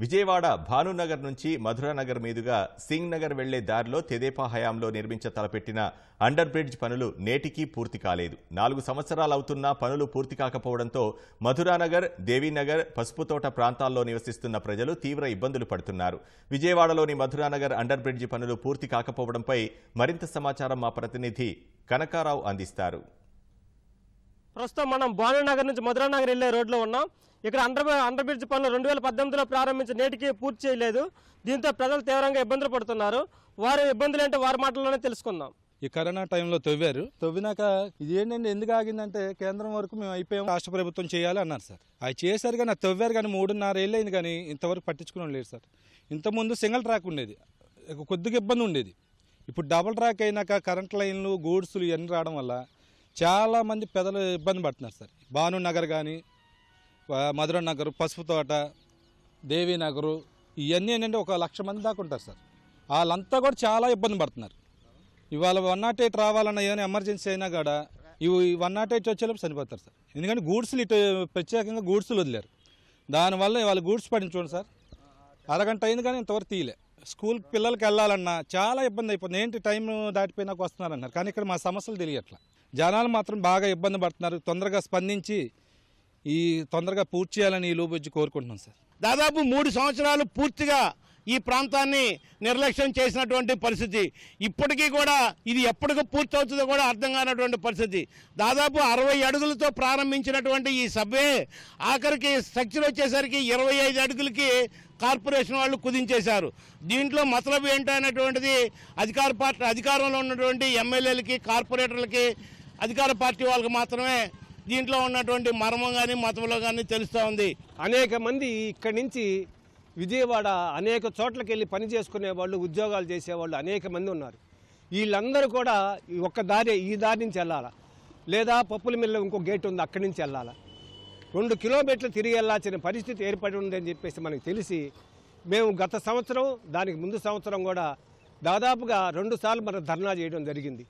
విజయవాడ భానునగర్ నుంచి మధురానగర్ మీదుగా సింగ్ నగర్ వెళ్ళే దారిలో తెదేపా హయాంలో నిర్మించ తలపెట్టిన అండర్ బ్రిడ్జ్ పనులు నేటికీ పూర్తి కాలేదు. నాలుగు సంవత్సరాలవుతున్నా పనులు పూర్తి కాకపోవడంతో మధురానగర్ దేవీనగర్ పసుపుతోట ప్రాంతాల్లో నివసిస్తున్న ప్రజలు తీవ్ర ఇబ్బందులు పడుతున్నారు. విజయవాడలోని మధురానగర్ అండర్ బ్రిడ్జ్ పనులు పూర్తి కాకపోవడంపై మరింత సమాచారం మా ప్రతినిధి కనకారావు అందిస్తారు. ప్రస్తుతం మనం భానునగర్ నుంచి మధురానగర్ వెళ్ళే రోడ్లో ఉన్నాం. ఇక్కడ అండర్ అండర్ బ్రిడ్జ్ పనులు రెండు వేల పద్దెనిమిదిలో ప్రారంభించి నేటికి పూర్తి చేయలేదు. దీంతో ప్రజలు తీవ్రంగా ఇబ్బందులు పడుతున్నారు. వారి ఇబ్బందులు ఏంటో వారి మాటల్లోనే తెలుసుకుందాం. ఈ కరోనా టైంలో తవ్వారు. తవ్వినాక ఇది ఏంటంటే ఎందుకు ఆగిందంటే కేంద్రం వరకు మేము అయిపోయాం. రాష్ట్ర ప్రభుత్వం చేయాలి అన్నారు సార్. అవి చేశారు కానీ అది తవ్వారు కానీ మూడున్నర ఏళ్ళు అయింది కానీ ఇంతవరకు పట్టించుకుని లేదు సార్. ఇంతకుముందు సింగిల్ ట్రాక్ ఉండేది. కొద్దిగా ఇబ్బంది ఉండేది. ఇప్పుడు డబుల్ ట్రాక్ అయినాక కరెంట్ లైన్లు గూడ్స్లు ఇవన్నీ రావడం వల్ల చాలా మంది పెద్దలు ఇబ్బంది పడుతున్నారు సార్. భాను నగర్ కానీ మధుర నగరు పసుపు తోట దేవీ నగరు ఇవన్నీ ఏంటంటే ఒక లక్ష మంది దాకా ఉంటారు సార్. వాళ్ళంతా కూడా చాలా ఇబ్బంది పడుతున్నారు. ఇవాళ వన్ నాట్ ఎయిట్ రావాలన్న ఏదైనా ఎమర్జెన్సీ అయినా కూడా ఇవి వన్ నాట్ ఎయిట్ వచ్చేలోపు చనిపోతారు సార్. ఎందుకంటే గూడ్స్లు ఇటు ప్రత్యేకంగా గూడ్స్లు వదిలేరు. దానివల్ల ఇవాళ గూడ్స్ పడించుకోండి చూడండి సార్. అరగంట అయింది కానీ ఇంతవరకు తీయలే. స్కూల్ పిల్లలకి వెళ్ళాలన్నా చాలా ఇబ్బంది అయిపోతుంది. ఏంటి టైం దాటిపోయినాక వస్తున్నారన్నారు. కానీ ఇక్కడ మా సమస్యలు తెలియట్లా. జనాలు మాత్రం బాగా ఇబ్బంది పడుతున్నారు. తొందరగా స్పందించి ఈ తొందరగా పూర్తి చేయాలని ఈ లోపు కోరుకుంటున్నాం సార్. దాదాపు మూడు సంవత్సరాలు పూర్తిగా ఈ ప్రాంతాన్ని నిర్లక్ష్యం చేసినటువంటి పరిస్థితి. ఇప్పటికీ కూడా ఇది ఎప్పటికి పూర్తి అవుతుందో కూడా అర్థం కానటువంటి పరిస్థితి. దాదాపు అరవై అడుగులతో ప్రారంభించినటువంటి ఈ సభ్యే ఆఖరికి స్ట్రక్చర్ వచ్చేసరికి ఇరవై ఐదు అడుగులకి కార్పొరేషన్ వాళ్ళు కుదించేశారు. దీంట్లో మతలబు ఏంటనేటువంటిది అధికార పార్టీ అధికారంలో ఉన్నటువంటి ఎమ్మెల్యేలకి కార్పొరేటర్లకి అధికార పార్టీ వాళ్ళకి మాత్రమే దీంట్లో ఉన్నటువంటి మర్మం కానీ మతంలో కానీ తెలుస్తూ ఉంది. అనేక మంది ఇక్కడి నుంచి విజయవాడ అనేక చోట్లకి వెళ్ళి పని చేసుకునే వాళ్ళు ఉద్యోగాలు చేసేవాళ్ళు అనేక మంది ఉన్నారు. వీళ్ళందరూ కూడా ఈ ఒక్క దారి ఈ దారి నుంచి వెళ్ళాలా? లేదా పప్పుల మిల్ల ఇంకో గేట్ ఉంది అక్కడి నుంచి వెళ్ళాలా? రెండు కిలోమీటర్లు తిరిగి వెళ్ళాల్సిన పరిస్థితి ఏర్పడి ఉందని చెప్పేసి మనకు తెలిసి మేము గత సంవత్సరం దానికి ముందు సంవత్సరం కూడా దాదాపుగా రెండు సార్లు మనం ధర్నా చేయడం జరిగింది.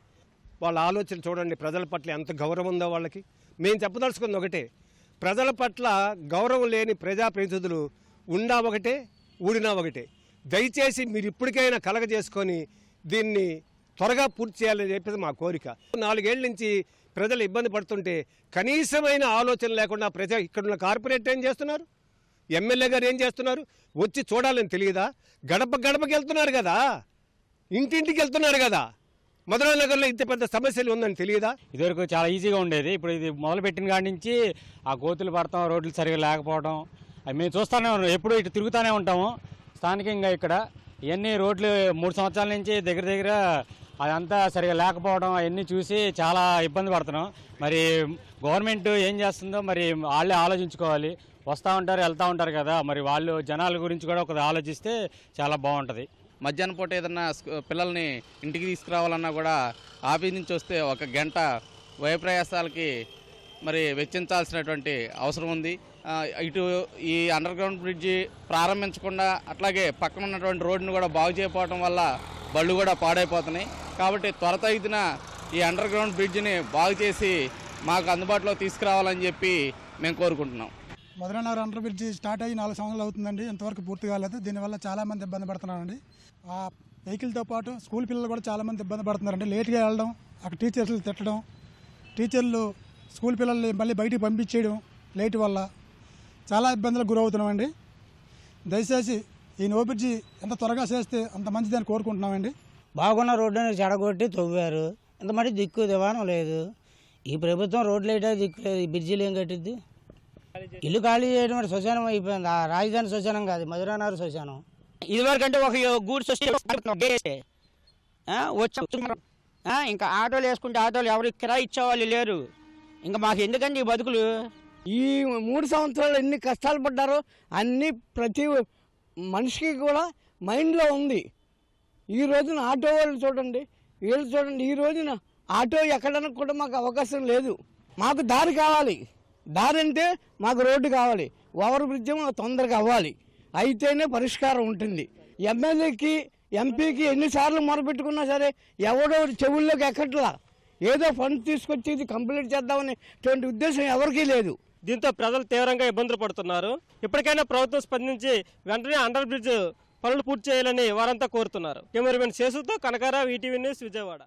వాళ్ళ ఆలోచన చూడండి ప్రజల పట్ల ఎంత గౌరవం ఉందో వాళ్ళకి. మేము చెప్పదలుచుకుంది ఒకటే ప్రజల పట్ల గౌరవం లేని ప్రజాప్రతినిధులు ఉండా ఒకటే ఊడినా ఒకటే. దయచేసి మీరు ఇప్పటికైనా కలగజేసుకొని దీన్ని త్వరగా పూర్తి చేయాలని చెప్పేసి మా కోరిక. నాలుగేళ్ళ నుంచి ప్రజలు ఇబ్బంది పడుతుంటే కనీసమైన ఆలోచన లేకుండా ప్రజ ఇక్కడున్న కార్పొరేట్ ఏం చేస్తున్నారు? ఎమ్మెల్యే గారు ఏం చేస్తున్నారు? వచ్చి చూడాలని తెలియదా? గడప గడపకి వెళ్తున్నారు కదా? ఇంటింటికి వెళ్తున్నారు కదా? మధురా నగర్లో ఇంత పెద్ద సమస్యలు ఉందని తెలియదా? ఇదివరకు చాలా ఈజీగా ఉండేది. ఇప్పుడు ఇది మొదలు పెట్టిన కాడి నుంచి ఆ గోతులు పడతాం రోడ్లు సరిగా లేకపోవడం మేము చూస్తూనే ఉన్నాం. ఎప్పుడు ఇటు తిరుగుతూనే ఉంటాము. స్థానికంగా ఇక్కడ ఇవన్నీ రోడ్లు మూడు సంవత్సరాల నుంచి దగ్గర దగ్గర అదంతా సరిగా లేకపోవడం అవన్నీ చూసి చాలా ఇబ్బంది పడుతున్నాం. మరి గవర్నమెంట్ ఏం చేస్తుందో మరి వాళ్ళే ఆలోచించుకోవాలి. వస్తూ ఉంటారు వెళ్తూ ఉంటారు కదా. మరి వాళ్ళు జనాల గురించి కూడా ఒక ఆలోచిస్తే చాలా బాగుంటుంది. మధ్యాహ్నం పూట ఏదన్నా పిల్లల్ని ఇంటికి తీసుకురావాలన్నా కూడా ఆఫీస్ నుంచి వస్తే ఒక గంట వయప్రయాసాలకి మరి వెచ్చించాల్సినటువంటి అవసరం ఉంది. ఇటు ఈ అండర్ గ్రౌండ్ బ్రిడ్జి ప్రారంభించకుండా అట్లాగే పక్కన ఉన్నటువంటి రోడ్డును కూడా బాగు చేయకపోవడం వల్ల బళ్ళు కూడా పాడైపోతున్నాయి. కాబట్టి త్వరతగిన ఈ అండర్ గ్రౌండ్ బ్రిడ్జిని బాగు చేసి మాకు అందుబాటులో తీసుకురావాలని చెప్పి మేము కోరుకుంటున్నాం. మధురనగర్ అండర్ బ్రిడ్జి స్టార్ట్ అయ్యి నాలుగు సంవత్సరాలు అవుతుందండి. ఇంతవరకు పూర్తి కాలేదు. దీనివల్ల చాలా మంది ఇబ్బంది పడుతున్నారండి. ఆ వెహికల్తో పాటు స్కూల్ పిల్లలు కూడా చాలా మంది ఇబ్బంది పడుతున్నారండి. లేట్గా వెళ్ళడం అక్కడ టీచర్లు తిట్టడం టీచర్లు స్కూల్ పిల్లల్ని మళ్ళీ బయటికి పంపించేయడం లేట్ వల్ల చాలా ఇబ్బందులకు గురవుతున్నామండి. దయచేసి ఈ నో బ్రిడ్జి ఎంత త్వరగా చేస్తే అంత మంచిదని కోరుకుంటున్నామండి. బాగున్న రోడ్డుని చెడగొట్టి తవ్వారు. ఇంత మట్టి దిక్కు దివానం లేదు. ఈ ప్రభుత్వం రోడ్లు వేయడానికి దిక్కు లేదు. ఈ బ్రిడ్జిలు ఏం కట్టిద్ది? ఇల్లు ఖాళీ చేయడం అంటే శ్మశానం అయిపోయింది. ఆ రాజధాని శ్మశానం కాదు మధురానగర్ శ్మశానం. ఇదివరకంటే ఒక గూడ్స్ వచ్చి వచ్చి ఇంకా ఆటోలు వేసుకుంటే ఆటోలు ఎవరు కిరాయి ఇచ్చేవాళ్ళు లేరు. ఇంకా మాకు ఎందుకండి ఈ బతుకులు? ఈ మూడు సంవత్సరాలు ఎన్ని కష్టాలు పడ్డారో అన్ని ప్రతి మనిషికి కూడా మైండ్లో ఉంది. ఈ రోజున ఆటో వాళ్ళు చూడండి వీళ్ళు చూడండి ఈ రోజున ఆటో ఎక్కడానికి కూడా మాకు అవకాశం లేదు. మాకు దారి కావాలి. దారి అంటే మాకు రోడ్డు కావాలి. ఓవర్ బ్రిడ్జ్ తొందరగా అవ్వాలి. అయితేనే పరిష్కారం ఉంటుంది. ఎమ్మెల్యేకి ఎంపీకి ఎన్నిసార్లు మొరపెట్టుకున్నా సరే ఎవడో చెవుల్లోకి ఎక్కట్లా. ఏదో ఫండ్ తీసుకొచ్చి ఇది కంప్లీట్ చేద్దామనేటువంటి ఉద్దేశం ఎవరికీ లేదు. దీంతో ప్రజలు తీవ్రంగా ఇబ్బందులు పడుతున్నారు. ఇప్పటికైనా ప్రభుత్వం స్పందించి వెంటనే అండర్ బ్రిడ్జ్ పనులు పూర్తి చేయాలని వారంతా కోరుతున్నారు. కెమెరామెన్ శేషుతో కనకారావు ఈటీవీ న్యూస్ విజయవాడ.